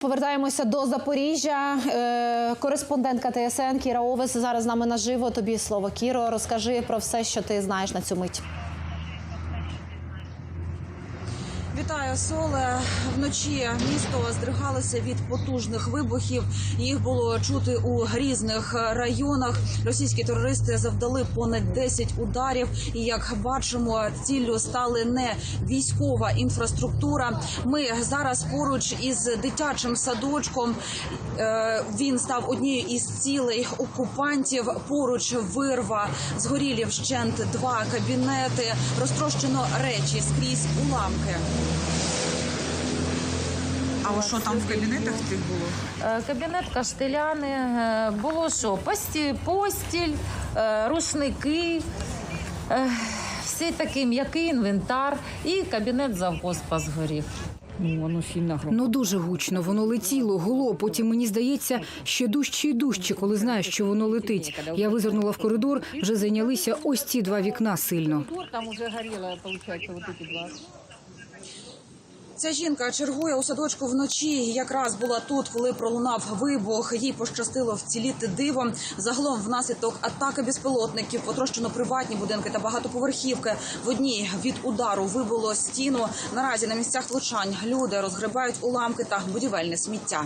Повертаємося до Запоріжжя. Е, Кореспондентка ТСН Кіра Овес зараз з нами наживо. Тобі слово Кіро. Розкажи про все, що ти знаєш на цю мить. Вітаю Соле. Вночі місто здригалося від потужних вибухів. Їх було чути у різних районах. Російські терористи завдали понад 10 ударів. І як бачимо, ціллю стали не військова інфраструктура. Ми зараз поруч із дитячим садочком. Е, Він став однією із цілей окупантів. Поруч вирва, згорілі вщент два кабінети, розтрощено речі скрізь уламки. А що там в кабінетах тих було? Е, Кабінет каштеляни, е, було що? Пості, постіль, е, рушники, е, всі такий м'який інвентар і кабінет завгоспа згорів. Ну, воно сильно громко. Ну дуже гучно, воно летіло, гуло. Потім мені здається, ще дужче і дужче, коли знаєш, що воно летить. Я визирнула в коридор, вже зайнялися ось ці два вікна сильно. Там уже горело, получается, вот эти два. Ця жінка чергує у садочку вночі. Якраз була тут, коли пролунав вибух. Їй пощастило вціліти дивом. Загалом, внаслідок атаки безпілотників, потрощено приватні будинки та багатоповерхівки. В одній від удару вибило стіну. Наразі на місцях влучань люди розгребають уламки та будівельне сміття.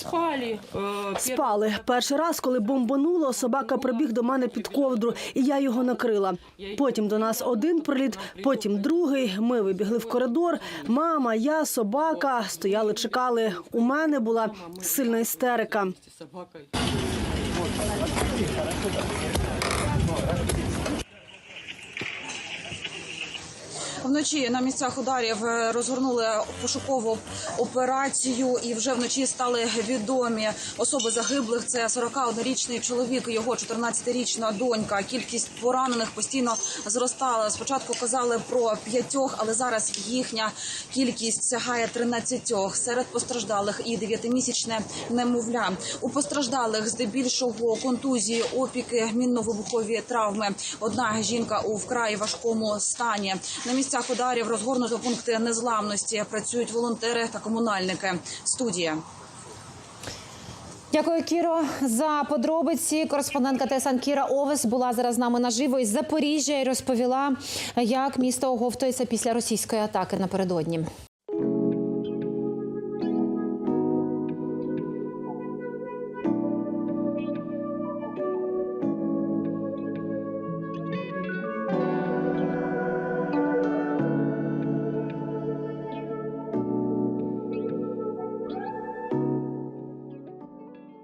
Спали. э, Спали. Перший раз, коли бомбануло, собака прибіг до мене під ковдру, і я його накрила. Потім до нас один приліт, потім другий. Ми вибігли в коридор. Мама, я, собака стояли, чекали. У мене була сильна істерика. Вночі на місцях ударів е, розгорнули пошукову операцію, і вже вночі стали відомі особи загиблих. Це 41-річний чоловік, його 14-річна донька. Кількість поранених постійно зростала. Спочатку казали про п'ятьох, але зараз їхня кількість сягає 13. Серед постраждалих і 9-місячне немовля. У постраждалих здебільшого контузії, опіки, мінно-вибухові травми. Одна жінка у вкрай важкому стані. На місцях ударів розгорнуто пункти незламності. Працюють волонтери та комунальники. Студія. Дякую, Кіро, за подробиці. Кореспондентка ТСН Кіра Овес була зараз з нами наживо із Запоріжжя і розповіла, як місто оговтується після російської атаки напередодні.